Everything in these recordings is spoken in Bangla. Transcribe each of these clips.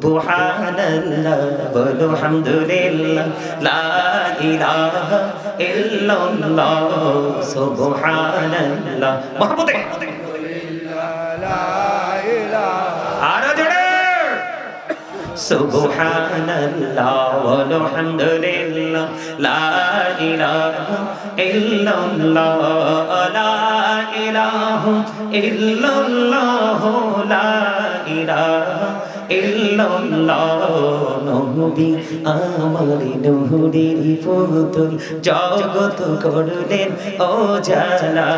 সুবহানাল্লাহ বলো হামদুলিল্লাহ লা ইলাহা ইল্লাল্লাহ সুবহানাল্লাহ। সুবহানাল্লাহ ওয়ালহামদুলিল্লাহ লা ইলাহা ইল্লাল্লাহ লা ইলাহা নবী আমার নহুরের পুতুল জগত করলেন ও জালা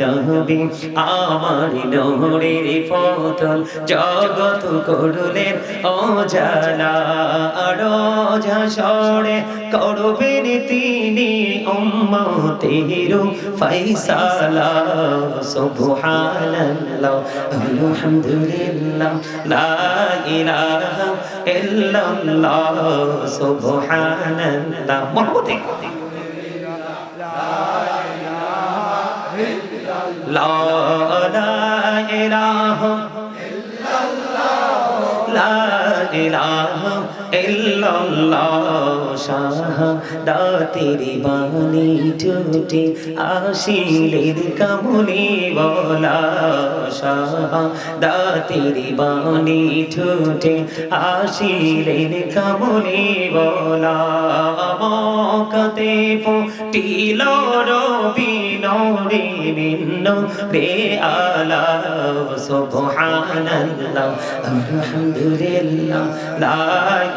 নবী আমার নহুরের পুতুল জগত করলেন ও জালা রোজা সরে করবেন তিনি উম্মতের ফাইসালা সুবহানাল্লাহ আলহামদুলিল্লাহ লা ইলাহা ইল্লাল্লাহ সুবহানাল্লাহ। মহব্বতে লা ইলাহা লা ইলাহা ইল্লাল্লাহ, শাহাদাতের বাণী টুটে আসিলের কামলি বলা, শাহাদাতের বাণী টুটে আসিলের কামলি বলা। মকতে ফুটিল রবি নরে ভিন্ন রে আলা, সুবহানাল্লাহ, আলহামদুলিল্লাহ, লা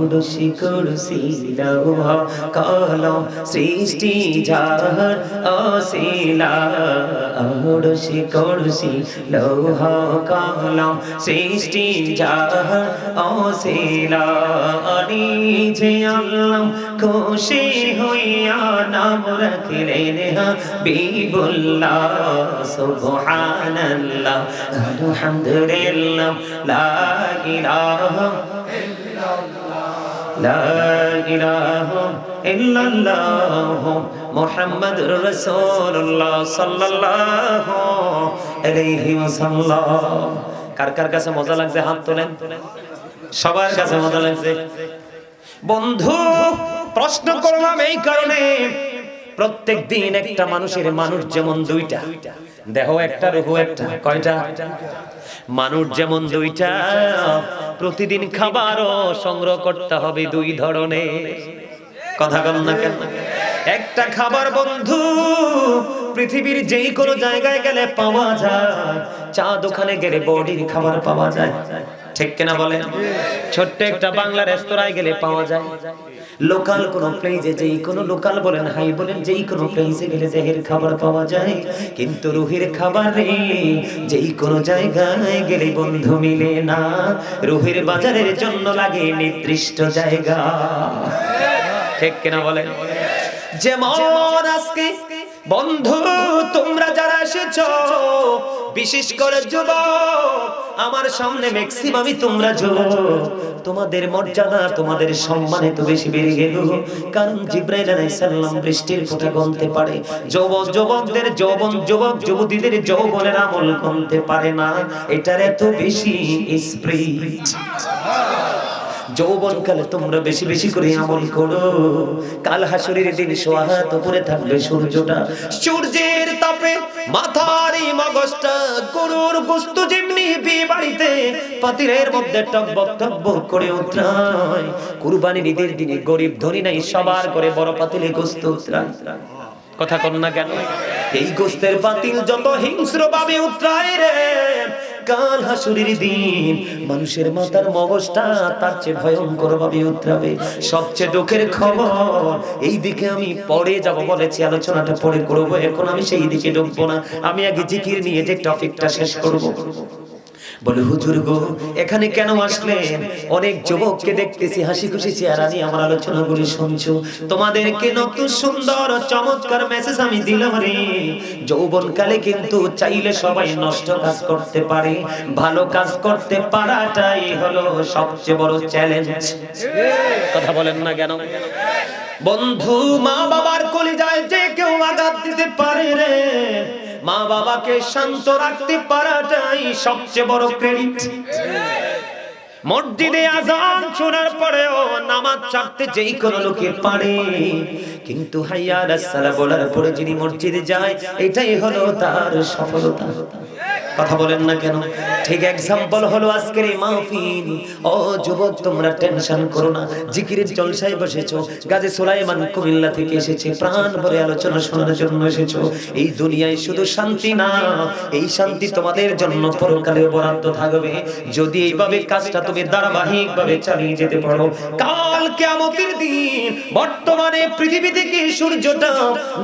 মুর্শি কুরসি লৌহ কলম সৃষ্টি জাহার অসিলা। মুর্শি কুরসি লৌহ কলম সৃষ্টি জাহার অসিলা। নিজে আল্লাহ খুশি হইয়া নাম রাখিলেন হাবিবুল্লাহ, সুবহানাল্লাহ, আলহামদুলিল্লাহ, লা ইলাহা ইল্লাল্লাহ মুহাম্মাদুর রাসূলুল্লাহ সাল্লাল্লাহু আলাইহি ওয়াসাল্লাম। কার কার কাছে মজা লাগছে? হাত তোলেন। সবার কাছে মজা লাগছে। বন্ধু, প্রশ্ন করলাম এই কারণে। প্রত্যেক দিন একটা মানুষের মানুষ যেমন দুইটা, দেহ একটা, রুহু একটা, কয়টা? মানুষ যেমন দুইটা, প্রতিদিন খাবারও সংগ্রহ করতে হবে দুই ধরনের। কথা কম না কেন? একটা খাবার বন্ধু, পৃথিবীর যেই কোনো জায়গায় গেলে পাওয়া যায়, চা দোকানে গেলে বডির খাবার পাওয়া যায়। ঠিক কিনা বলেন? ছোট্ট একটা বাংলা রেস্তোরাঁয় গেলে পাওয়া যায়। লোকাল কোন প্লেসে যেই কোন লোকাল বলেন, হাই বলেন, যেই কোন প্লেসে গেলে জেহের খাবার পাওয়া যায়। কিন্তু রুহির খাবারে যেই কোন জায়গায় গেলে বন্ধু মিলে না। রুহির বাজারের জন্য লাগে নির্দিষ্ট জায়গা। ঠিক কিনা বলেন? যেমন আজকে বন্ধু, তোমরা যারা এসেছ, বিশেষ করে যুবক, আমার সামনে ম্যাক্সিমামই তোমরা যুবক। তোমাদের মর্যাদা, তোমাদের সম্মান এত বেশি বেড়ে গেল। কারণ জিব্রাইল আলাইহিস সালাম বৃষ্টির ফোঁটা গনতে পারে। যুবক, যুবকদের, যৌবন, যুবক, যুবতীদের যৌবনের আমল গনতে পারে না। এটার এত বেশি স্প্রিট যৌবন কালে তোমরা বেশি বেশি করে আমল করো। কাল হাসুরের দিন সোহাত উপরে থাকবে সূর্যটা। সূর্যের তাপে মগজটা গরুর যেমনি মধ্যে করে দিনে গরিব ধনী নাই, সবার করে বড় পাতিলে গোস্ত উতরায়। কথা কর না কেন? এই গোস্তের বাতিল যত হিংস্র ভাবে উতরায় রে কাল হাসুরির দিন। মানুষের মাথার মগজটা তার চেয়ে ভয়ঙ্কর ভাবে উতরাবে সবচেয়ে দুঃখের খবর, এই দিকে আমি পরে যাব বলেছি, আলোচনাটা পরে করব। এখন আমি সেই দিকে ঢুকবো না। আমি আগে জিকির নিয়ে যে টপিকটা শেষ করব। বলে, হুজুর গো, এখানে কেন আসলেন অনেক যুবককে দেখতেছি হাসি খুশি চেহারা নিয়ে আমার আলোচনাগুলি শুনছো। তোমাদেরকে নতুন সুন্দর, চমৎকার মেসেজ আমি দিলাম রে। যৌবন কালে কিন্তু চাইলে সবাই নষ্ট কাজ করতে পারে। ভালো কাজ করতে পারাটাই হলো সবচেয়ে বড় চ্যালেঞ্জ কথা বলেন না কেন? বন্ধু মা বাবার কলিজায় যে কেউ আঘাত দিতে পারে রে। মা বাবাকে শান্ত রাখতে পারাটাই সবচেয়ে বড় ক্রেডিট মসজিদে আজান শোনার পরেও নামাজ ছাড়তে যেই কোনো লোকে পারে। কিন্তু হাইয়া রাসালা বলার পরে যিনি মসজিদে যায়, এটাই হলো তার সফলতা। কথা বলেন না কেন? ঠিক এক্সাম্পল হলো আজকের এই মাহফিল। ও যুবক, তোমরা টেনশন করো না, জিকিরের জলসায় বসেছো, গাজী সুলাইমান কুমিল্লা থেকে এসেছে, প্রাণ ভরে আলোচনা শোনার জন্য এসেছ। এই দুনিয়ায় শুধু শান্তি না, এই শান্তি তোমাদের জন্য পরকালে বরাদ্দ থাকবে। যদি এইভাবে কাজটা তুমি ধারাবাহিক ভাবে চালিয়ে যেতে পারো, কাল কিয়ামতের দিন বর্তমানে পৃথিবী থেকে সূর্যটা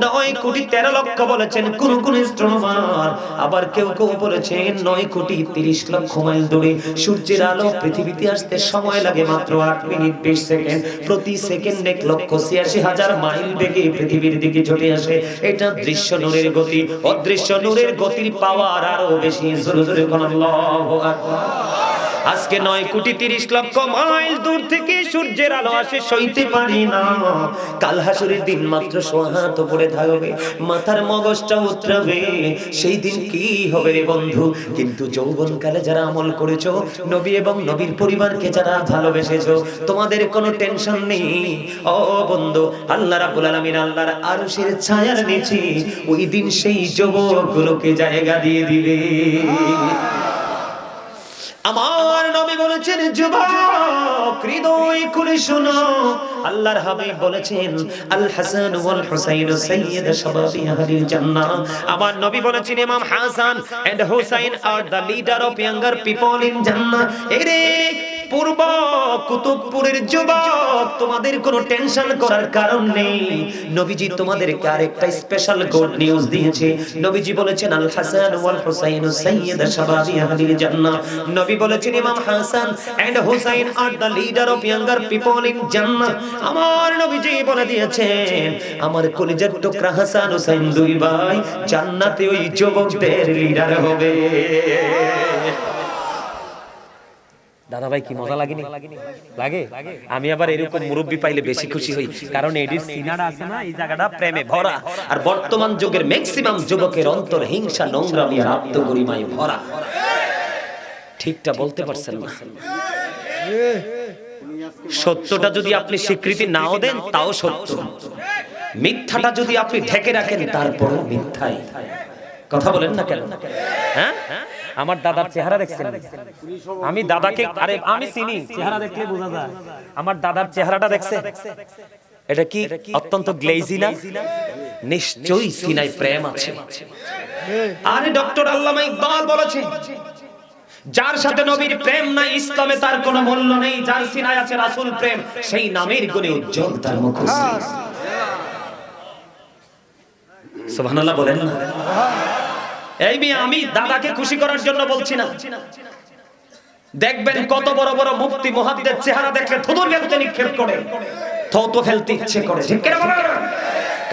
নয় কোটি তেরো লক্ষ বলেছেন, কোন কোন স্ট্রোমার আবার কেউ কেউ বলেছেন, নয় কোটি তিরিশ লক্ষ মাইল দূরে সূর্যের আলো পৃথিবীতে আসতে সময় লাগে মাত্র আট মিনিট বিশ সেকেন্ড। প্রতি সেকেন্ড এক লক্ষ ছিয়াশি হাজার মাইল বেগে পৃথিবীর দিকে ছুটে আসে। এটা দৃশ্য নূরের গতি। অদৃশ্য নূরের গতির পাওয়ার আরও বেশি। জোরে জোরে কোন আল্লাহু আকবার। আজকে নয় কোটি তিরিশ লক্ষ মাইল দূর থেকে সূর্যের আলো আসে সইতে পারি না। কাল হাসুরের দিন মাত্র সোহাত পড়ে থাকবে, মাথার মগজটা উতরাবে। সেই দিন কি হবে রে বন্ধু? কিন্তু যৌবন কালে যারা আমল করেছ, নবী এবং নবীর পরিবারকে যারা ভালোবেসেছো, তোমাদের কোনো টেনশন নেই। ও বন্ধু, আল্লাহ রাব্বুল আলামিন আল্লাহর আরশের ছায়ার নিচে ওই দিন সেই যুবকগুলোকে জায়গা দিয়ে দিবে। আমার নবী বলেছেন, যুবক, হৃদয় খুলে শোনো। আল্লাহর হাবিব বলেছেন আল হাসান ওয়াল হুসাইন সাইয়্যিদ শাবাবি আহলিল জান্নাহ। আমার নবী বলেছেন, ইমাম Hasan and Hussain are the leader of younger people in জান্নাহ। এরে পূর্ব কুতুবপুরের যুবক, তোমাদের কোনো টেনশন করার কারণ নেই। নবীজি তোমাদেরকে আরেকটা স্পেশাল গুড নিউজ দিয়েছে। নবীজি বলেছেন, আল হাসান ওয়াল হুসাইন সাইয়্যিদ শাবাবি আহলিল জান্নাহ। নবী বলেছেন, ইমাম Hasan and Hussain are the leader of younger people in জান্নাহ আমার নবীজি বলে দিয়েছেন, আমার কলিজার টুকরা হাসান হুসাইন দুই ভাই জান্নাতে ওই যুবকদের লিডার হবে। দাদা ভাই কি মজা লাগেনি? লাগে? আমি আবার এরকম মুরব্বী পাইলে বেশি খুশি হই। কারণ এডির সিনারা আছে না এই জায়গাটা প্রেমে ভরা। আর বর্তমান যুগের ম্যাক্সিমাম যুবকের অন্তর হিংসা নোংরামি আর আত্মগরিমায় ভরা। ঠিকটা বলতে পারছেন না। সত্যটা যদি আপনি স্বীকৃতি নাও দেন তাও সত্য। মিথ্যাটা যদি আপনি ঢেকে রাখেন তারপরও মিথ্যাই। কথা বলেন না কেন? হ্যাঁ? আমার দাদার চেহারা দেখছেন আমি দাদাকে আরে আমি চিনি। চেহারা দেখলে বোঝা যায়। আমার দাদার চেহারাটা দেখছে। এটা কি? অত্যন্ত গ্লেজি না? নিশ্চয়ই সিনাই প্রেম আছে। আরে ডক্টর আল্লামা ইকবাল বলেছে যার সাথে নবীর প্রেম নাই ইসলামে তার কোনো মূল্য নেই যার সিনায় আছে রাসূল প্রেম সেই নামের গুণে উজ্জ্বল তার মুখশ্রী সুবহানাল্লাহ। বলেন। না এই মেয়ে, আমি দাদাকে খুশি করার জন্য বলছি না। দেখবেন কত বড় বড় মুক্তি মহাদ্দের চেহারা দেখলে থুদুর ফেলতে নিক্ষেপ করে। থতো ফেলতে ইচ্ছে করে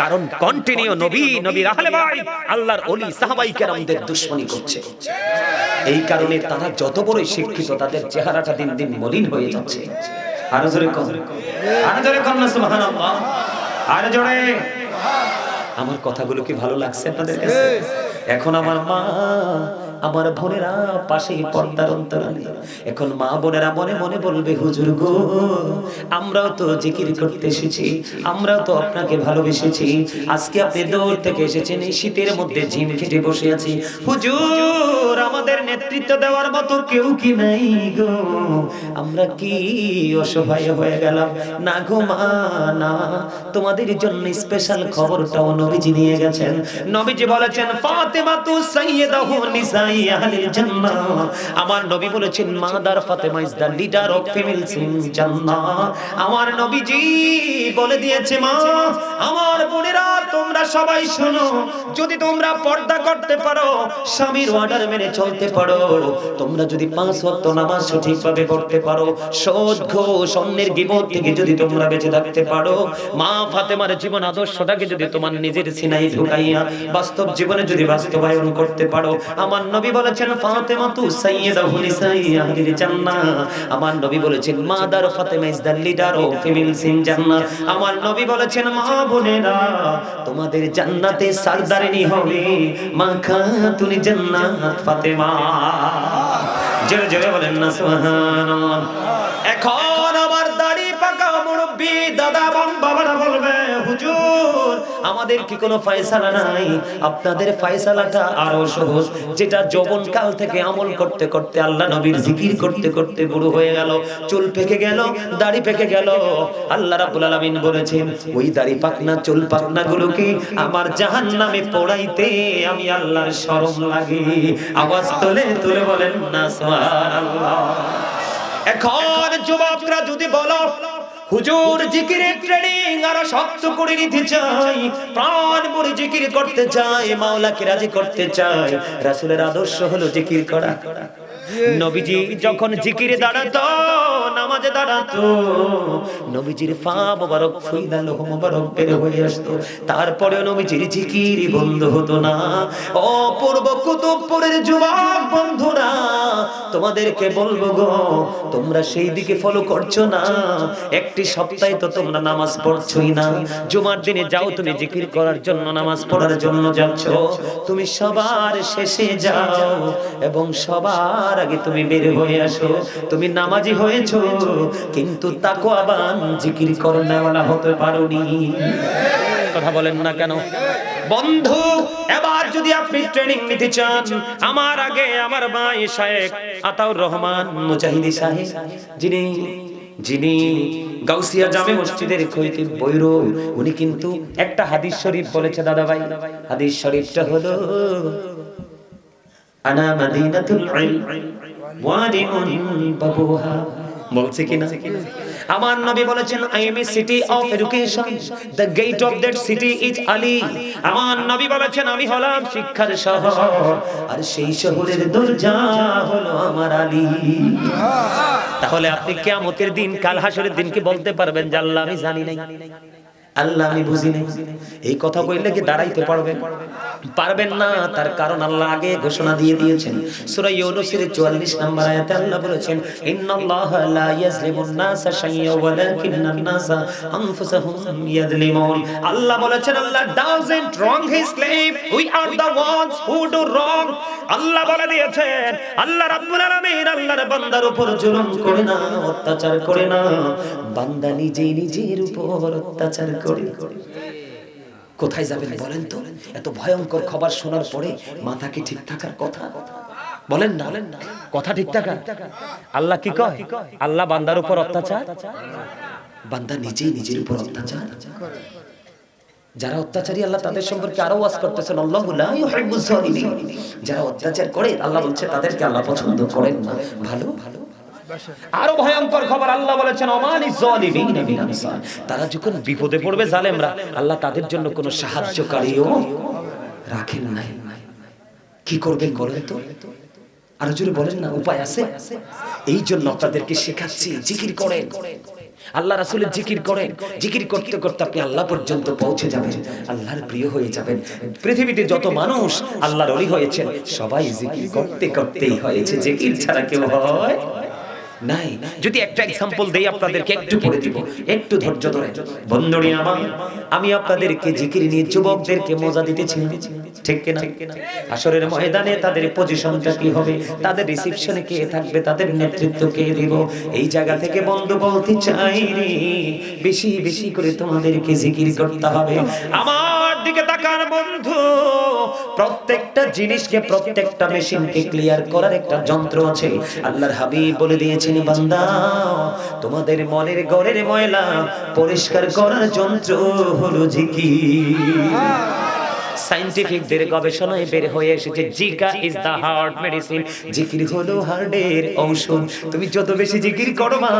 কারণ কন্টিনিউ নবী নবী রাহলে ভাই, আল্লাহর ওলি সাহাবাই কেরামদের দুশ্মনী করছে। এই কারণে তারা যত বড়ই শিক্ষিত, তাদের চেহারাটা দিন দিন মলিন হয়ে যাচ্ছে। আরও জোরে কম আরও জোরে কম না, সুবহানাল্লাহ। আরও জোরে। আমার কথাগুলো কি ভালো লাগছে আপনাদের কাছে? এখন আমার মা আমার বোনেরা পাশেই পর্দার অন্তরালে। এখন মা বোনেরা মনে মনে বলবে, হুজুর গো, আমরাও তো জিকির করতে এসেছি, আমরাও তো আপনাকে ভালোবেসেছি। আজকে আপনি দৌড় থেকে এসেছেন, এই শীতের মধ্যে ঝিম খেটে বসে আছি। হুজুর, আমাদের নেতৃত্ব দেওয়ার মতো কেউ কি নাই গো? আমরা কি অসহায় হয়ে গেলাম? না গো মা, না। তোমাদের জন্য স্পেশাল খবরটাও নবীজি নিয়ে গেছেন। নবীজি বলেছেন ফাতেমা তু সাইয়্যিদাহু নিসাই। আমার নবী বলেছেন, mother Fatima leader of females in জান্নাহ। আমার নবীজি বলে দিয়েছে, মা, আমার বোনেরা, তোমরা সবাই শোনো, যদি তোমরা পর্দা করতে পারো, স্বামীর অর্ডার মেনে চলতে পারো, তোমরা যদি পাঁচ ওয়াক্ত নামাজ সঠিকভাবে পড়তে পারো, সৎ ঘোষ অন্যের গিবত থেকে যদি তোমরা বেঁচে থাকতে পারো, মা ফাতেমার জীবন আদর্শটাকে যদি তোমার নিজের সিনাই ঢুকাইয়া বাস্তব জীবনে যদি বাস্তবায়ন করতে পারো, আমার নবী বলেছেন, ফাতেমা তু সাইয়্যিদা হুনিসাই আহলিল জান্নাহ। আমার নবী বলেছেন mother Fatima is the leader of female scene জান্নাহ। আমার নবী বলেছেন, মা বোনেরা, তোমাদের জান্নাতে সরদারিনী হবে। মা খাতুন জান্নাত ফাতেমা। জোরে জোরে বলেন না, সুবহানাল্লাহ। আমাদের কি কোনো ফয়সালা নাই? আপনাদের ফয়সালাটা আরও সহজ। যেটা যৌবন কাল থেকে আমল করতে করতে আল্লাহ নবীর জিকির করতে করতে বুড়ো হয়ে গেল, চুল পেকে গেল, দাড়ি পেকে গেল। আল্লাহ রাব্বুল আলামিন বলেছেন, ওই দাড়ি পাকনা, চুল পাকনা গুলোকে আমার জাহান্নামে পোড়াইতে আমি আল্লাহর শরম লাগে। আওয়াজ তোলে, তুলে বলেন, না, সুবহানাল্লাহ। এখন যুবকরা যদি বলো হুজুর জিকিরের ট্রেনিং আরও শক্ত করে নিতে চাই। প্রাণ ভরে জিকির করতে চাই, মাওলাকে রাজি করতে চাই। রাসূলের আদর্শ হলো জিকির করা। নবীজি যখন জিকিরে দাঁড়াতো, নামাজে দাঁড়াতো, নবীজির পা মোবারক ফুইলা লোহ মোবারক বের হয়ে আসতো। তারপরে নবীজির জিকির বন্ধ হতো না। অপূর্ব পূর্ব কুতুবপুরের যুবক বন্ধুরা তোমাদেরকে বলব গো, তোমরা সেই দিকে ফলো করছ না। একটি সপ্তাহে তো তোমরা নামাজ পড়ছোই না। জুমার দিনে যাও তুমি জিকির করার জন্য, নামাজ পড়ার জন্য যাচ্ছ। তুমি সবার শেষে যাও এবং সবার আগে তুমি বের হয়ে আসো। তুমি নামাজি হয়েছো, কিন্তু তাকো তাকওয়াবান জিকির করনেওয়ালা হতে পারোনি। কথা বলেন না কেন? বন্ধু, এবার যদি আপনি ট্রেনিং নিতে চান, আমার আগে আমার ভাই শায়েক আতাউর রহমান মুজাহিদি সাহেব যিনি যিনি গাউসিয়া জামে মসজিদের খৈতিব বৈরো, উনি কিন্তু একটা হাদিস শরীফ বলেছে, দাদা ভাই। হাদিস শরীফটা হলো, আনা মাদিনাতুল ইলম, ওয়াদিউন বাবুহা বলছে কিনা? আমার নবী বলেছেন I am a city of education the gate of that city is Ali আমার নবী বলেছেন, আমি হলাম শিক্ষার শহর। আর সেই শহরের দরজা হলো আমার আলী। তাহলে আপনি কিয়ামতের দিন, কাল হাসরের দিন কি বলতে পারবেন যে আল্লাহ আমি জানি নাই? আল্লাহ আমি বুঝি নাই এই কথা কইলে কি দাঁড়াইতে পারবেন পারবেন না, তার কারণ আল্লাহ আগে ঘোষণা দিয়ে দিয়েছেন। সূরা ইউনূসের 44 নম্বর আয়াতে আল্লাহ বলেছেন, ইন্নাল্লাহা লা ইয়াজলিমুন নাসা শাইয়্যা ওয়ালাকিন্নান নাসা আনফুসাহুম ইয়াজলিমুন। আল্লাহ বলেছেন, আল্লাহ doesn't wrong his slave we are the ones who do wrong আল্লাহ বলে দিয়েছেন, আল্লাহ রাব্বুল আলামিন আল্লাহর বান্দার উপর জুলুম করে না, অত্যাচার করে না, বান্দা নিজেই নিজের উপর অত্যাচার করে। কোথায় যাবেন বলেন তো? এত ভয়ঙ্কর খবর শোনার পরে মাথা কি ঠিক থাকার কথা? বলেন না। কথা ঠিক থাকা আল্লাহ কি কয়? আল্লাহ বান্দার উপর অত্যাচার? বান্দা নিজেই নিজের উপর অত্যাচার? যারা অত্যাচারী আল্লাহ তাদের সম্পর্কে আরও ওয়াজ করতেছেন যারা অত্যাচার করে, আল্লাহ বলছে তাদেরকে আল্লাহ পছন্দ করেন না। ভালো ভালো আরও ভয়ঙ্কর খবর আল্লাহ বলেছেন তারা যখন বিপদে পড়বে জালেমরা, আল্লাহ তাদের জন্য কোনো সাহায্যকারীও রাখেন নাই। কি করবেন বলেন তো? আরও জোরে বলেন না, উপায় আছে? এই জন্য আপনাদেরকে শেখাচ্ছি, জিকির করেন। আল্লাহ রাসুলের জিকির করেন। জিকির করতে করতে আপনি আল্লাহ পর্যন্ত পৌঁছে যাবেন। আল্লাহর প্রিয় হয়ে যাবেন। পৃথিবীতে যত মানুষ আল্লাহর অলি হয়েছেন সবাই জিকির করতে করতেই হয়েছে। জিকির ছাড়া কেউ হয়? নাই। যদি একটা এক্সাম্পল দেই আপনাদেরকে একটু পড়ে দিব। একটু ধৈর্য ধরে বন্ধুরি আমার আমি আপনাদেরকে জিকির নিয়ে যুবকদেরকে মজা দিতেছি। ঠিক কিনা? আসরের ময়দানে তাদের পজিশনটা কি হবে? তাদের রিসিপশনে কে থাকবে? তাদের নেতৃত্ব কে দিব? এই জায়গা থেকে বন্ধু বলতে চাই রে। বেশি বেশি করে তোমাদেরকে জিকির করতে হবে। আমার দিকে তাকান বন্ধু। প্রত্যেকটা জিনিসকে প্রত্যেকটা মেশিনকে ক্লিয়ার করার একটা যন্ত্র আছে। আল্লাহর হাবিব বলে দিয়েছেন, বান্দা, তোমাদের মনের গড়ের ময়লা পরিষ্কার করার যন্ত্র হলো জিকির সায়েন্টিফিকদের গবেষণায় বের হয়ে এসেছে zikr is the heart medicine জিকির হলো হার্টের ঔষধ তুমি যত বেশি জিকির করো মা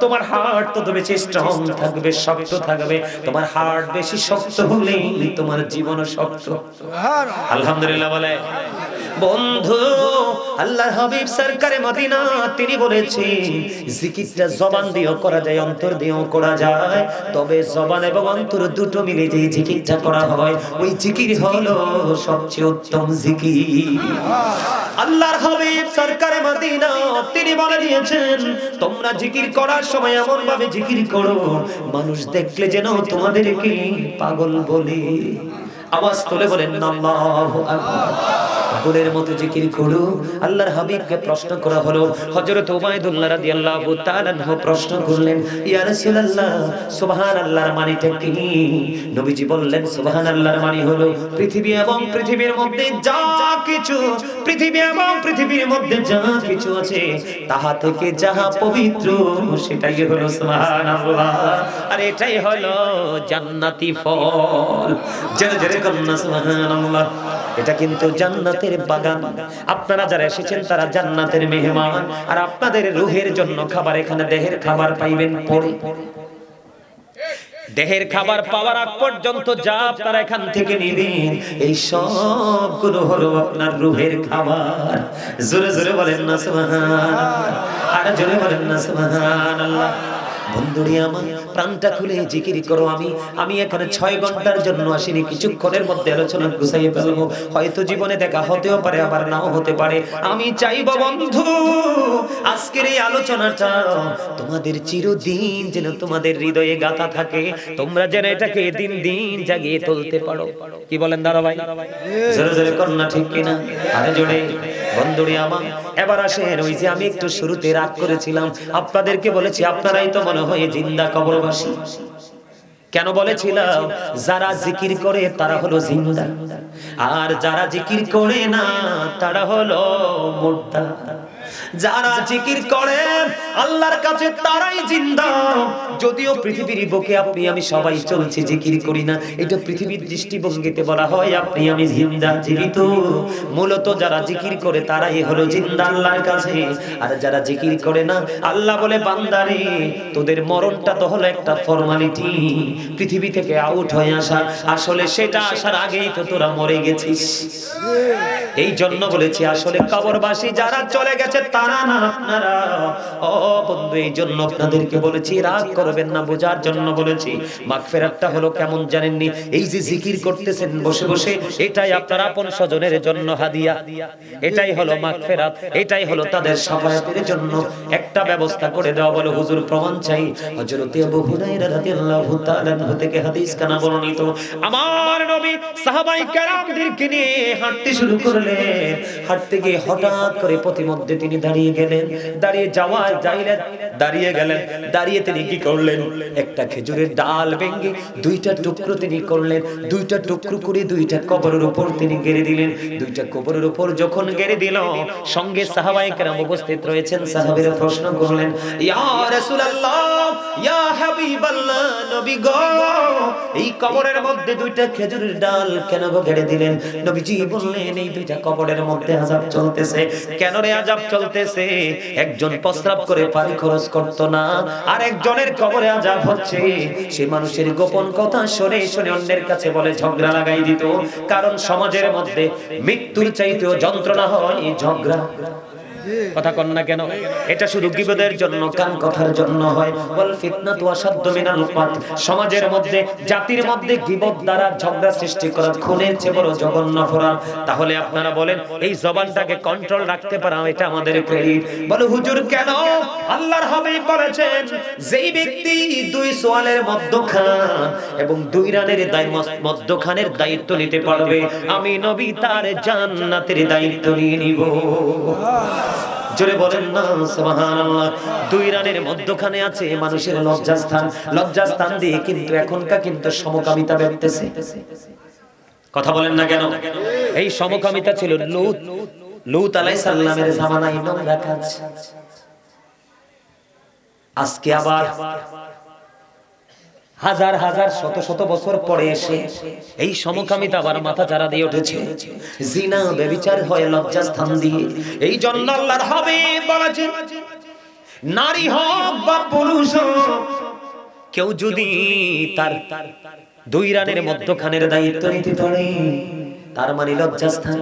তোমার হার্ট তত বেশি স্ট্রং থাকবে শক্ত থাকবে। তোমার হার্ট বেশি শক্ত হলে তোমার জীবনও শক্ত। আলহামদুলিল্লাহ বলে। বন্ধু আল্লাহ হাবিব সরকারে মদিনা, তিনি বলেছেন, জিকিরটা জবান দিয়েও করা যায়, অন্তর দিয়েও করা যায়। তবে জবান এবং অন্তর দুটো মিলে যে জিকিরটা করা হয়, ওই জিকির হলো সবচেয়ে উত্তম জিকির। আল্লাহর হাবিব সরকারে মদিনা, তিনি বলে দিয়েছেন, তোমরা জিকির করার সময় এমন ভাবে জিকির করো, মানুষ দেখলে যেন তোমাদেরকে পাগল বলে। আওয়াজ তুলে বলেন, আল্লাহু আকবার। পাগলের মতো জিকির করো। আল্লাহর হাবিবকে প্রশ্ন করা হলো, হযরত উমাইদুল্লাহ রাদিয়াল্লাহু তাআলা আনহু প্রশ্ন করলেন, ইয়া রাসূলুল্লাহ, সুবহানাল্লাহর মানেটা কি? নবীজি বললেন, সুবহানাল্লাহর মানে হলো পৃথিবী এবং পৃথিবীর মধ্যে যা কিছু, পৃথিবী এবং পৃথিবীর মধ্যে যা কিছু আছে, তাহা থেকে যাহা পবিত্র, সেটাই হলো সুবহানাল্লাহ। আর এটাই হলো জান্নাতি ফল। জেরে জেরে কন্যা, সুবহানাল্লাহ। এটা কিন্তু জান্নাতের বাগান। আপনারা যারা এসেছেন, তারা জান্নাতের মেহমান। আর আপনাদের রুহের জন্য খাবার এখানে দেহের খাবার পাইবেন পরে। দেহের খাবার পাওয়ার আগ পর্যন্ত যা আপনারা এখান থেকে নিবেন, এই সবগুলো হলো আপনার রুহের খাবার। জোরে জোরে বলেন না সুবহানাল্লাহ। আর জোরে বলেন না সুবহানাল্লাহ। বন্ধুরি আমার প্রাণটা খুলে জিকির করো আমি। আমি এখানে ছয় ঘণ্টার জন্য আসিনি কিছুক্ষণের মধ্যে আলোচনা গুছাইয়ে ফেলব। হয়তো জীবনে দেখা হতেও পারে আবার নাও হতে পারে। আমি চাইব বন্ধু আজকের এই আলোচনাটা তোমাদের চিরদিন যেন তোমাদের হৃদয়ে গাথা থাকে। তোমরা যেন এটাকে দিন দিন জাগিয়ে তুলতে পারো। কি বলেন দাদা ভাই জোরে ঠিক কিনা? আরে জোরে। বন্ধুরি আমার, এবার আসেন, ওই যে আমি একটু শুরুতে রাগ করেছিলাম, আপনাদেরকে বলেছি, আপনারাই তো মনে হয় জিন্দা কবরবাসী। কেন বলেছিলাম? যারা জিকির করে, তারা হলো জিন্দা। আর যারা জিকির করে না, তারা হলো মুর্দা। যারা জিকির করে আল্লাহর কাছে তারাই জিন্দা। যদিও পৃথিবীর বুকে আপনি আমি সবাই চলছি জিকির করি না এটা পৃথিবীর দৃষ্টিভঙ্গিতে বলা হয় আপনি আমি জিন্দা জীবিত মূলত যারা জিকির করে তারাই হলো জিন্দা আল্লাহর কাছে। আর যারা জিকির করে না আল্লাহ বলে বান্দারে তোদের মরণটা তো হলো একটা ফর্মালিটি পৃথিবী থেকে আউট হয়ে আসা আসলে সেটা আসার আগেই তো তোরা মরে গেছিস। এই জন্য বলেছি আসলে কবরবাসী যারা চলে গেছে তারা আপনারা। ও বন্ধু, এই জন্য আপনাদেরকে বলেছি, রাগ করবেন না, বোঝার জন্য বলেছি। হলো কেমন জানেননি? এই যে জিকির করতেছেন বসে বসে, এটাই আপনার আপন স্বজনের জন্য হাদিয়া। এটাই হলো এটাই হলো তাদের জন্য একটা ব্যবস্থা করে দেওয়া বলে হুজুর প্রমাণ চাই। হযরত আবু হুরায়রা রাদিয়াল্লাহু তাআলা থেকে হাদিস কানা বর্ণিত, আমার নবী সাহাবাই কেরামদেরকে নিয়ে হাঁটতে শুরু করলেন। হাঁটতে গিয়ে হঠাৎ করে প্রতিমধ্যে তিনি দাঁড়িয়ে গেলেন। দাঁড়িয়ে যাওয়া যাইলেন দাঁড়িয়ে গেলেন। দাঁড়িয়ে তিনি কি করলেন? একটা খেজুরের ডাল ভেঙে দুইটা টুকরো তিনি করলেন। দুইটা টুকরো করে দুইটা কবরের উপর তিনি গেড়ে দিলেন। দুইটা কবরের উপর যখন গেড়ে দিল, সঙ্গে সাহাবাই কেরাম উপস্থিত রয়েছেন। সাহাবীরা প্রশ্ন করলেন, ইয়া রাসূলুল্লাহ, ইয়া হাবিবাল্লাহ, নবী গো, এই কবরের মধ্যে দুইটা খেজুরের ডাল কেন গেড়ে দিলেন? নবীজি বললেন, এই দুইটা কবরের মধ্যে আযাব চলতেছে। কেন রে আযাব চলতেছে একজন প্রস্রাব করে পানি খরচ করত না, আর একজনের কবরে আজাব হচ্ছে। সে মানুষের গোপন কথা শুনে শুনে অন্যের কাছে বলে, ঝগড়া লাগাই দিত, কারণ সমাজের মধ্যে মৃত্যুর চাইতেও যন্ত্রণা হয়, ঝগড়া। কথা কন না কেন? এটা শুধু গিবদের জন্য কান কথার জন্য হয়? বল ফিতনাতু আসাদ্দু মিনাল কাত সমাজের মধ্যে, জাতির মধ্যে গিবত দ্বারা ঝগড়া সৃষ্টি করা খুনের চেয়ে বড় জঘন্য অপরাধ। তাহলে আপনারা বলেন, এই জবানটাকে কন্ট্রোল রাখতে পারা এটা আমাদের ক্রেডিট বলে, হুজুর, কেন? আল্লাহর হাবিব বলেছেন, যেই ব্যক্তি দুই সোয়ালের মধ্যখান এবং দুই রানের দায় মধ্যখানের দায়িত্ব নিতে পারবে, আমি নবী তার জান্নাতের দায়িত্ব নিয়ে নিব। জোরে বলেন না, সুবহানাল্লাহ। দুই রানের মধ্যখানে আছে মানুষের লজ্জাস্থান। লজ্জাস্থান দিয়ে কিন্তু এখনকার কিন্তু সমকামিতা ব্যক্তেছে কথা বলেন না কেন? এই সমকামিতা ছিল লুত। লুত আলাইহিস সালামের জামানায় নোংরা কাজ। আজকে আবার হাজার হাজার শত শত বছর পরে এসে এই সমকামিতা আবার মাথা চারা দিয়ে উঠেছে। জিনা বেবিচার হয় লজ্জা স্থান দিয়ে এই জন্য আল্লাহর হবে বলেছেন, নারী হোক বা পুরুষ হোক, কেউ যদি তার দুই রানের মধ্যখানের দায়িত্ব নিতে পারে, তার মানে লজ্জাস্থান।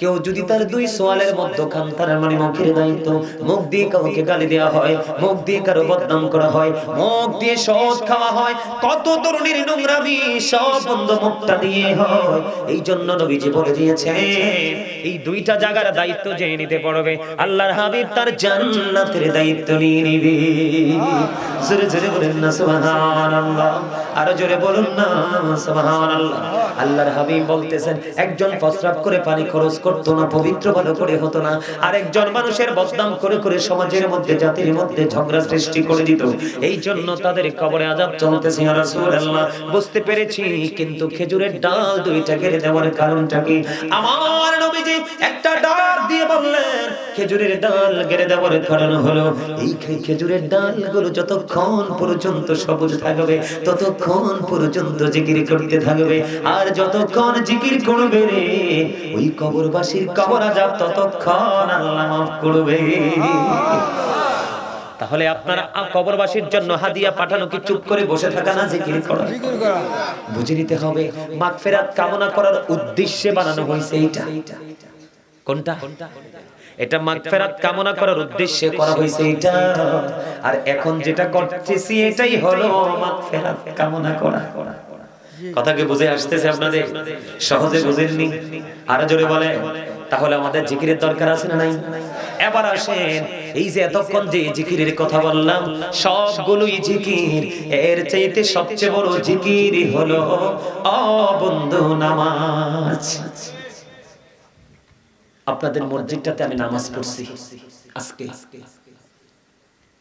কেউ যদি তার দুই সোয়ালের মধ্যখান তার মানে মুখের দায়িত্ব, মুখ দিয়ে কাউকে গালি দেওয়া হয়, মুখ দিয়ে কারও বদনাম করা হয়, মুখ দিয়ে সৎ খাওয়া হয়, কত তরুণীর নোংরামি সব বন্ধ মুখটা দিয়ে হয়। এই জন্য নবীজি বলে দিয়েছে এই দুইটা জায়গার দায়িত্ব যে নিতে পারবে আল্লাহর হাবিব তার জান্নাতের দায়িত্ব নিয়ে নিবে। জোরে জোরে বলেন না, সুবহানাল্লাহ। আরও জোরে বলুন না, সুবহানাল্লাহ। আল্লাহর হাবিব বলতেছেন, একজন প্রস্রাব করে পানি খরচ করতো না, পবিত্র ভালো করে হতো না। আরেকজন মানুষের বদনাম করে করে সমাজের মধ্যে, জাতির মধ্যে ঝগড়া সৃষ্টি করে দিত। এই জন্য তাদের কবরে আযাব চলতেছে রাসূলুল্লাহ। বুঝতে পেরেছি, কিন্তু খেজুরের ডাল দুইটা কেড়ে দেওয়ার কারণটা কি? আমার নবীজি একটা ডাল দিয়ে বললেন, খেজুরের ডাল কেড়ে দেওয়ার কারণ হলো, এই খেজুরের ডালগুলো যতক্ষণ পর্যন্ত সবুজ থাকবে, ততক্ষণ পর্যন্ত জিকির করতে থাকবে। আর যতক্ষণ জিকির করবে ওই কবরবাসীর কবর আজাব ততক্ষণ আল্লাহ মাফ করবে। তাহলে আপনারা কবরবাসীর জন্য হাদিয়া পাঠানো কি চুপ করে বসে থাকা না জিকির করা? বুঝে নিতে হবে মাগফিরাত কামনা করার উদ্দেশ্যে বানানো হয়েছে এইটা। কোনটা? এটা মাগফিরাত কামনা করার উদ্দেশ্যে করা হয়েছে এটা আর এখন যেটা করতেছি এটাই হলো মাগফিরাত কামনা করা। কথা কি বুঝে আসতেছে আপনাদের? সহজে বুঝেননি? আরও জোরে বলে তাহলে আমাদের জিকিরের দরকার আছে না নাই? এবার আসেন, এই যে এতক্ষণ যে জিকিরের কথা বললাম, সবগুলোই জিকির। এর চাইতে সবচেয়ে বড় জিকির হলো অবন্ধু নামাজ। আপনাদের মসজিদটাতে আমি নামাজ পড়ছি। আজকে।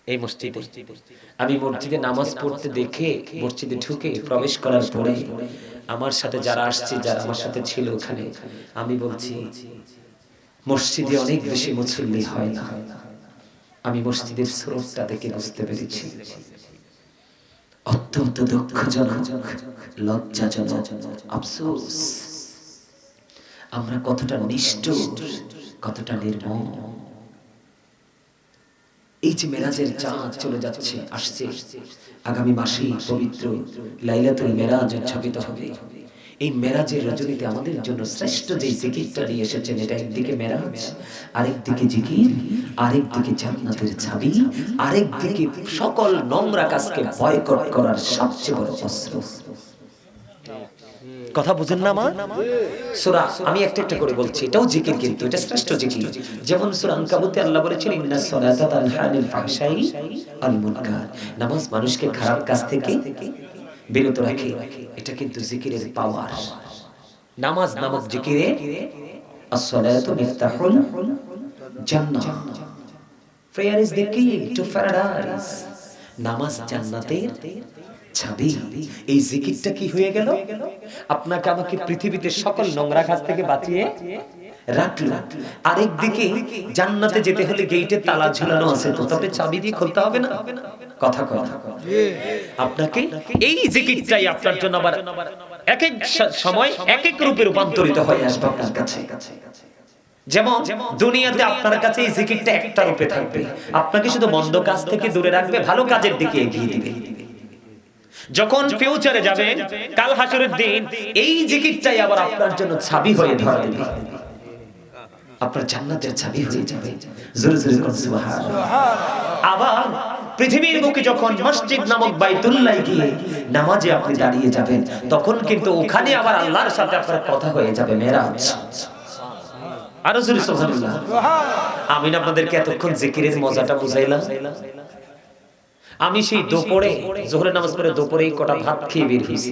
এই মসজিদে। আমি মসজিদে নামাজ পড়তে দেখে মসজিদে ঢুকে প্রবেশ করার পরে আমার সাথে যারা আসছে, যারা আমার সাথে ছিল ওখানে, আমি বলছি, মসজিদে অনেক বেশি মুসল্লি হয় না। আমি মসজিদের স্রোতটা দেখে বুঝতে পেরেছি। অত্যন্ত দুঃখজনক, লজ্জাজনক, আফসোস। আমরা কতটা নিষ্ঠুর, কতটা নির্মম। এই যে মেরাজের চাঁদ চলে যাচ্ছে, আসছে। আগামী মাসেই পবিত্র লাইলাতুল মেরাজ উদযাপিত হবে। এই মেরাজের রজনীতে আমাদের জন্য শ্রেষ্ঠ যে জিকিরটা নিয়ে এসেছেন, এটা একদিকে মেরাজ আরেক দিকে জিকির, আরেকদিকে জান্নাতের ছাবি আরেক দিকে সকল নোংরা কাজকে বয়কট করার সবচেয়ে বড় অস্ত্র। কথা বুঝেন না মা? সূরা, আমি একটা একটা করে বলছি, এটাও জিকির কিন্তু, এটা শ্রেষ্ঠ জিকির। যেমন সূরা আনকাবুতে আল্লাহ বলেছেন ইন্নাস সালাতা তানহা আনিল ফাহশাই আল মুনকার নামাজ মানুষকে খারাপ কাজ থেকে বিরত রাখে, এটা কিন্তু জিকিরের পাওয়ার নামাজ নামক জিকিরে as-salatu miftahul Jannah. Prayer is the key to paradise নামাজ জান্নাতের ছাবি এই জিকিরটা কি হয়ে গেল? আপনাকে আমাকে পৃথিবীতে সকল নোংরা কাজ থেকে বাঁচিয়ে রূপান্তরিত হয়ে আসবে আপনার কাছে। যেমন দুনিয়াতে আপনার কাছে এই জিকিরটা একটা রূপে থাকবে। আপনাকে শুধু মন্দ কাজ থেকে দূরে রাখবে, ভালো কাজের দিকে এগিয়ে দিবে। যখন ফিউচারে যাবেন কাল হাসরের দিন এই জিকিরটাই আবার আপনার জন্য ছাবি হয়ে ধরা দেবে। আপনার জান্নাতের ছাবি হয়ে যাবে। জোরে জোরে কোন সুবহানাল্লাহ। আবার পৃথিবীর বুকে যখন মসজিদ নামক বাইতুল্লাহ গিয়ে নামাজে আপনি দাঁড়িয়ে যাবেন তখন কিন্তু ওখানে আবার আল্লাহর সাথে আপনার কথা হয়ে যাবে মেরাজ। আরও জোরে সুবহানাল্লাহ। আমি না আপনাদেরকে এতক্ষণ জিকিরের মজাটা বুঝাইলাম। আমি সেই দুপুরে জোহরের নামাজ পড়ে দুপুরেই কটা ভাত খেয়ে বের হয়েছি।